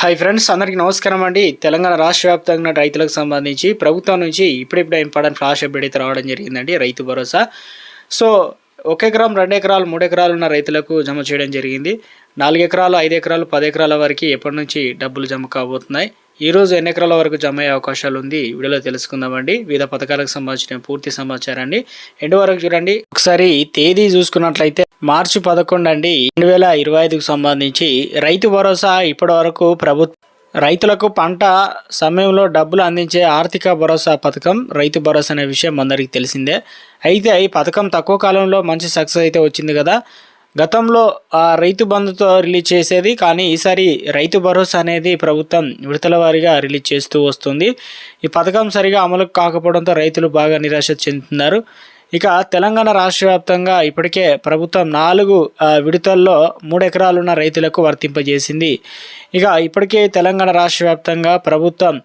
Hi friends అందరికీ నమస్కారం అండి. తెలంగాణ రాష్ట్ర వ్యాప్తంగా రైతులకు సంబంధించి ప్రభుత్వం నుంచి ఇప్పుడిప్పుడు ఇంపార్టెంట్ ఫ్లాష్ అప్డేట్ అయితే రావడం జరిగిందండి రైతు భరోసా. సో ఒక ఎకరం రెండు ఎకరాలు మూడు ఎకరాలు ఉన్న రైతులకు జమ చేయడం జరిగింది. నాలుగు ఎకరాలు ఐదు ఎకరాలు పది ఎకరాల వరకు ఎప్పటి నుంచి డబ్బులు జమ కాబోతున్నాయి. ఈరోజు ఎన్ని ఎకరాల వరకు జమ అయ్యే అవకాశాలు ఉంది. వీడియోలో తెలుసుకుందామండి. వివిధ పథకాలకు సంబంధించిన పూర్తి సమాచారాన్ని ఎండు వరకు చూడండి. ఒకసారి తేదీ చూసుకున్నట్లయితే మార్చి పదకొండు అండి. రెండు వేల ఇరవై ఐదుకు సంబంధించి రైతు భరోసా ఇప్పటి వరకు రైతులకు పంట సమయంలో డబ్బులు అందించే ఆర్థిక భరోసా పథకం రైతు భరోసా అనే విషయం అందరికీ తెలిసిందే. అయితే ఈ పథకం తక్కువ కాలంలో మంచి సక్సెస్ అయితే వచ్చింది కదా. గతంలో ఆ రైతు బంధుతో రిలీజ్ చేసేది కానీ ఈసారి రైతు భరోసా అనేది ప్రభుత్వం విడతల వారీగా రిలీజ్ చేస్తూ వస్తుంది. ఈ పథకం సరిగా అమలు కాకపోవడంతో రైతులు బాగా నిరాశ చెందుతున్నారు. ఇక తెలంగాణ రాష్ట్ర వ్యాప్తంగా ఇప్పటికే ప్రభుత్వం నాలుగు విడతల్లో మూడు ఎకరాలున్న రైతులకు వర్తింపజేసింది. ఇక ఇప్పటికే తెలంగాణ రాష్ట్ర వ్యాప్తంగా ప్రభుత్వం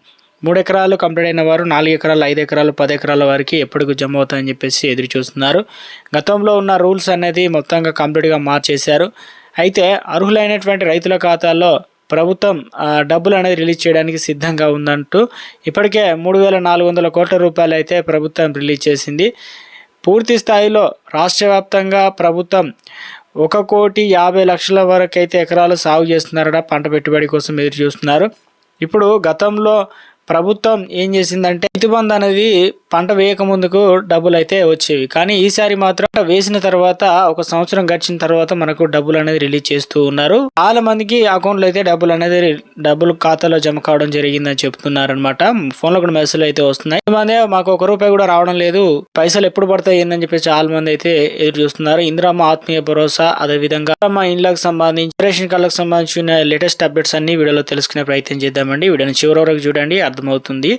మూడు ఎకరాలు కంప్లీట్ అయిన వారు నాలుగు ఎకరాలు ఐదు ఎకరాలు పది ఎకరాల వరకు ఎప్పటికి జమ అవుతాయని చెప్పేసి ఎదురు చూస్తున్నారు. గతంలో ఉన్న రూల్స్ అనేది మొత్తంగా కంప్లీట్గా మార్చేశారు. అయితే అర్హులైనటువంటి రైతుల ఖాతాల్లో ప్రభుత్వం డబ్బులు అనేది రిలీజ్ చేయడానికి సిద్ధంగా ఉందంటూ ఇప్పటికే మూడు వేల నాలుగు వందల కోట్ల రూపాయలు అయితే ప్రభుత్వం రిలీజ్ చేసింది. పూర్తి స్థాయిలో రాష్ట్ర వ్యాప్తంగా ప్రభుత్వం ఒక కోటి యాభై లక్షల వరకు అయితే ఎకరాలు సాగు చేస్తున్నారట పంట పెట్టుబడి కోసం ఎదురు చూస్తున్నారు. ఇప్పుడు గతంలో ప్రభుత్వం ఏం చేసిందంటే రైతుబంధు అనేది పంట వేయక ముందుకు డబ్బులు అయితే వచ్చేవి. కానీ ఈసారి మాత్రం వేసిన తర్వాత ఒక సంవత్సరం గడిచిన తర్వాత మనకు డబ్బులు అనేది రిలీజ్ చేస్తూ ఉన్నారు. చాలా మందికి అకౌంట్లో అయితే డబ్బులు అనేది డబ్బులు ఖాతాలో జమ కావడం జరిగిందని చెప్తున్నారు అనమాట ఫోన్లో కూడా మెసేజ్ అయితే వస్తున్నాయి. మంది మాకు ఒక రూపాయి కూడా రావడం లేదు. పైసలు ఎప్పుడు పడతాయి ఏందని చెప్పి చాలా మంది అయితే ఎదురు చూస్తున్నారు. ఇందిరామ్మ ఆత్మీయ భరోసా అదే విధంగా మా ఇండ్లకు సంబంధించి రేషన్ కార్డులకు సంబంధించిన లేటెస్ట్ అప్డేట్స్ అన్ని వీడియోలో తెలుసుకునే ప్రయత్నం చేద్దామండి. వీడియోని చివరి వరకు చూడండి. అర్థమవుతుంది.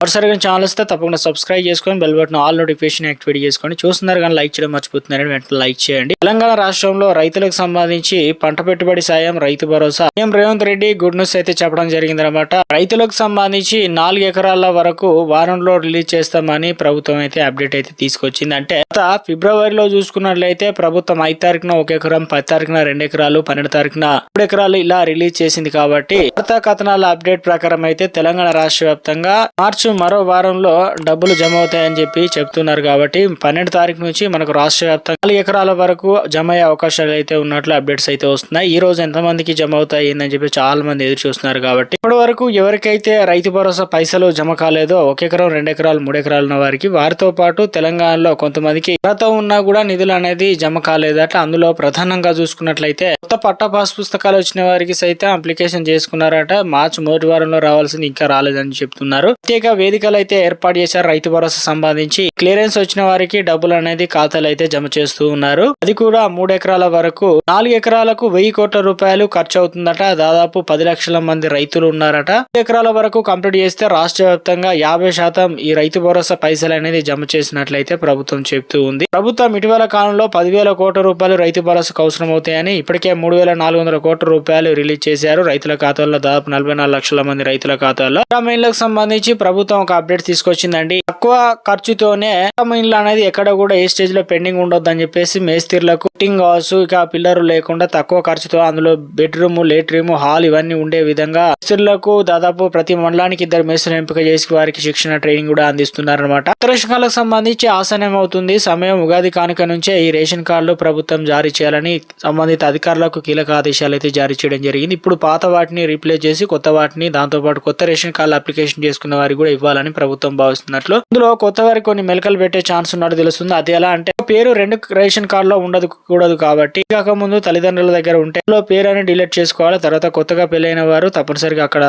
మరోసారిగా ఛానల్ వస్తే తప్పకుండా సబ్స్క్రైబ్ చేసుకొని bell button all notification activate చేసుకొని చూస్తున్నారు కానీ లైక్ చేయడం మర్చిపోతున్నారని వెంటనే లైక్ చేయండి. తెలంగాణ రాష్ట్రంలో రైతులకు సంబంధించి పంట పెట్టుబడి సాయం Rythu Bharosa. CM Revanth Reddy good news అయితే చెప్పడం జరిగింది అనమాట రైతులకు సంబంధించి నాలుగు ఎకరాల వరకు వారంలో రిలీజ్ చేస్తామని ప్రభుత్వం అయితే అప్డేట్ అయితే తీసుకొచ్చింది. అంటే గత ఫిబ్రవరిలో చూసుకున్నట్లయితే ప్రభుత్వం ఐదు తారీఖున ఒక ఎకరం పది తారీఖున రెండు ఎకరాలు పన్నెండు తారీఖున మూడు ఎకరాలు ఇలా రిలీజ్ చేసింది కాబట్టి వార్తా కథనాల అప్డేట్ ప్రకారం అయితే తెలంగాణ రాష్ట్ర వ్యాప్తంగా మార్చి మరో వారంలో డబ్బులు జమ అవుతాయని చెప్పి చెప్తున్నారు కాబట్టి పన్నెండు తారీఖు నుంచి మనకు రాష్ట్ర వ్యాప్తంగా నాలుగు ఎకరాల వరకు జమ అయ్యే అవకాశాలు అయితే ఉన్నట్లు అప్డేట్స్ అయితే వస్తున్నాయి. ఈ రోజు ఎంతమందికి జమ అవుతాయి అని చెప్పి చాలా మంది ఎదురు చూస్తున్నారు కాబట్టి ఇప్పటి వరకు ఎవరికైతే రైతు భరోసా పైసలు జమ కాలేదో ఒక ఎకరం రెండు ఎకరాలు మూడు ఎకరాలు ఉన్న వారికి వారితో పాటు తెలంగాణలో కొంతమందికి అర్హత ఉన్నా కూడా నిధులు అనేది జమ కాలేదట. అందులో ప్రధానంగా చూసుకున్నట్లయితే కొత్త పట్ట పాస్ పుస్తకాలు వచ్చిన వారికి సైతం అప్లికేషన్ చేసుకున్నారట. మార్చి మొదటి వారంలో రావాల్సింది ఇంకా రాలేదని చెప్తున్నారు. ప్రత్యేక వేదికలు అయితే ఏర్పాటు చేశారు. రైతు భరోసా సంబంధించి క్లియరెన్స్ వచ్చిన వారికి డబ్బులు అనేది ఖాతాలు అయితే జమ చేస్తూ ఉన్నారు. అది కూడా మూడు ఎకరాల వరకు. నాలుగు ఎకరాలకు వెయ్యి కోట్ల రూపాయలు ఖర్చు అవుతుందట. దాదాపు పది లక్షల మంది రైతులు ఉన్నారట. ఎకరాల వరకు కంప్లీట్ చేస్తే రాష్ట్ర వ్యాప్తంగా యాభై శాతం ఈ రైతు భరోసా పైసలు అనేది జమ చేసినట్లయితే ప్రభుత్వం చెబుతూ ఉంది. ప్రభుత్వం ఇటీవల కాలంలో పదివేల కోట్ల రూపాయలు రైతు భరోసాకు అవసరం అవుతాయని ఇప్పటికే మూడు వేల నాలుగు వందల కోట్ల రూపాయలు రిలీజ్ చేశారు. రైతుల ఖాతాల్లో దాదాపు నలభై నాలుగు లక్షల మంది రైతుల ఖాతాల్లో. గ్రామీణులకు సంబంధించి ప్రభుత్వం ఒక అప్డేట్ తీసుకొచ్చిందండి. తక్కువ ఖర్చుతోనే గ్రామీణులు అనేది ఎక్కడ కూడా ఏ స్టేజ్లో పెండింగ్ ఉండొద్దు అని చెప్పేసి మేస్త్రీలకు ఫిట్టింగ్ హౌస్ ఇక పిల్లర్ లేకుండా తక్కువ ఖర్చుతో అందులో బెడ్రూమ్ లేట్రూమ్ హాల్ ఇవన్నీ ఉండే విధంగా మేస్త్రీలకు దాదాపు ప్రతి మండలానికి ఇద్దరు మేస్త్రులు ఎంపిక చేసి వారికి శిక్షణ ట్రైనింగ్ కూడా అందిస్తున్నారు అనమాట రేషన్ సంబంధించి ఆసనం అవుతుంది. సమయం ఉగాది కానుక నుంచే ఈ రేషన్ కార్డులు ప్రభుత్వం జారీ చేయాలని సంబంధిత అధికారులకు కీలక ఆదేశాలు అయితే జారీ చేయడం జరిగింది. ఇప్పుడు పాత వాటిని రీప్లేస్ చేసి కొత్త వాటిని దాంతో పాటు కొత్త రేషన్ కార్డు అప్లికేషన్ చేసుకున్న వారికి కూడా ఇవ్వాలని ప్రభుత్వం భావిస్తున్నట్లు. ఇందులో కొత్త వారికి కొన్ని మెలకలు పెట్టే ఛాన్స్ ఉన్నట్టు తెలుస్తుంది. అది ఎలా అంటే పేరు రెండు రేషన్ కార్డులో ఉండదు కూడదు కాబట్టి. కాకముందు తల్లిదండ్రుల దగ్గర ఉంటే పేరు అని డిలీట్ చేసుకోవాలి. తర్వాత కొత్తగా పెళ్ళైన వారు తప్పనిసరిగా అక్కడ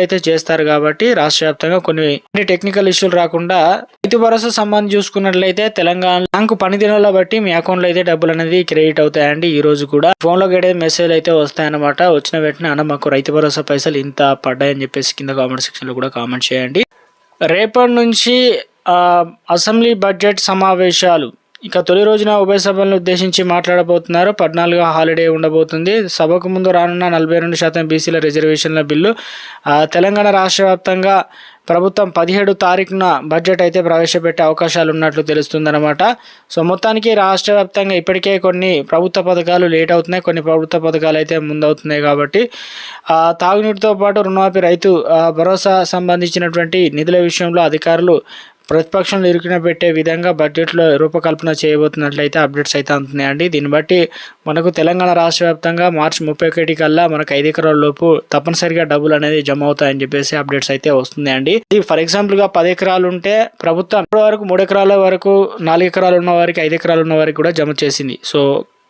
అయితే చేస్తారు కాబట్టి రాష్ట్ర వ్యాప్తంగా కొన్ని టెక్నికల్ ఇష్యూలు రాకుండా రైతు భరోసా సంబంధించి చూసుకున్నట్లయితే తెలంగాణ బ్యాంకు పనిదినాల బట్టి మీ అకౌంట్లో అయితే డబ్బులు అనేది క్రెడిట్ అవుతాయండి. ఈ రోజు కూడా ఫోన్లో గడే మెసేజ్ అయితే వస్తాయన్నమాట. వచ్చిన వెంటనే అన్న మాకు రైతు భరోసా పైసలు ఇంత పడ్డాయని చెప్పేసి కింద కామెంట్ సెక్షన్లో కూడా కామెంట్ చేయండి. రేపటి నుంచి అసెంబ్లీ బడ్జెట్ సమావేశాలు ఇక తొలి రోజున ఉభయ సభలను ఉద్దేశించి మాట్లాడబోతున్నారు. పద్నాలుగో హాలిడే ఉండబోతుంది. సభకు ముందు రానున్న నలభై రెండు శాతం బీసీల రిజర్వేషన్ల బిల్లు తెలంగాణ రాష్ట్ర వ్యాప్తంగా ప్రభుత్వం పదిహేడు తారీఖున బడ్జెట్ అయితే ప్రవేశపెట్టే అవకాశాలు ఉన్నట్లు తెలుస్తుందన్నమాట. సో మొత్తానికి రాష్ట్ర వ్యాప్తంగా ఇప్పటికే కొన్ని ప్రభుత్వ పథకాలు లేట్ అవుతున్నాయి. కొన్ని ప్రభుత్వ పథకాలు అయితే ముందవుతున్నాయి కాబట్టి తాగునీటితో పాటు రుణమాఫీ రైతు భరోసా సంబంధించినటువంటి నిధుల విషయంలో అధికారులు ప్రతిపక్షంలో ఇరుకున పెట్టే విధంగా బడ్జెట్లో రూపకల్పన చేయబోతున్నట్లయితే అప్డేట్స్ అయితే అందుతున్నాయండి. దీన్ని బట్టి మనకు తెలంగాణ రాష్ట్ర వ్యాప్తంగా మార్చి ముప్పై ఒకటి కల్లా మనకు ఐదు ఎకరాల లోపు తప్పనిసరిగా డబ్బులు అనేది జమ అవుతాయని చెప్పేసి అప్డేట్స్ అయితే వస్తున్నాయండి. ఇది ఫర్ ఎగ్జాంపుల్గా పది ఎకరాలు ఉంటే ప్రభుత్వం ఇప్పటి వరకు మూడు ఎకరాల వరకు నాలుగు ఎకరాలు ఉన్న వారికి ఐదు ఎకరాలు ఉన్న వారికి కూడా జమ చేసింది. సో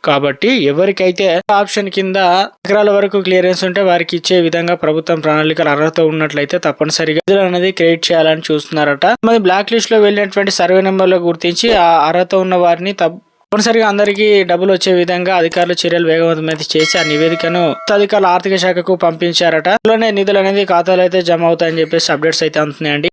కాబట్టి ఎవరికైతే ఆప్షన్ కింద ఎకరాల వరకు క్లియరెన్స్ ఉంటే వారికి ఇచ్చే విధంగా ప్రభుత్వం ప్రణాళికలు అర్హత ఉన్నట్లయితే తప్పనిసరిగా నిధులు అనేది క్రియేట్ చేయాలని చూస్తున్నారట. మరి బ్లాక్ లిస్ట్లో వెళ్ళినటువంటి సర్వే నెంబర్లు గుర్తించి ఆ అర్హత ఉన్న వారిని తప్పనిసరిగా అందరికీ డబ్బులు వచ్చే విధంగా అధికారులు చర్యలు వేగవంతమైతే చేసి ఆ నివేదికను అధికారులు ఆర్థిక శాఖకు పంపించారట. అందులోనే నిధులు అనేది ఖాతాలో అయితే జమ అవుతాయని చెప్పేసి అప్డేట్స్ అయితే అందుతున్నాయండి.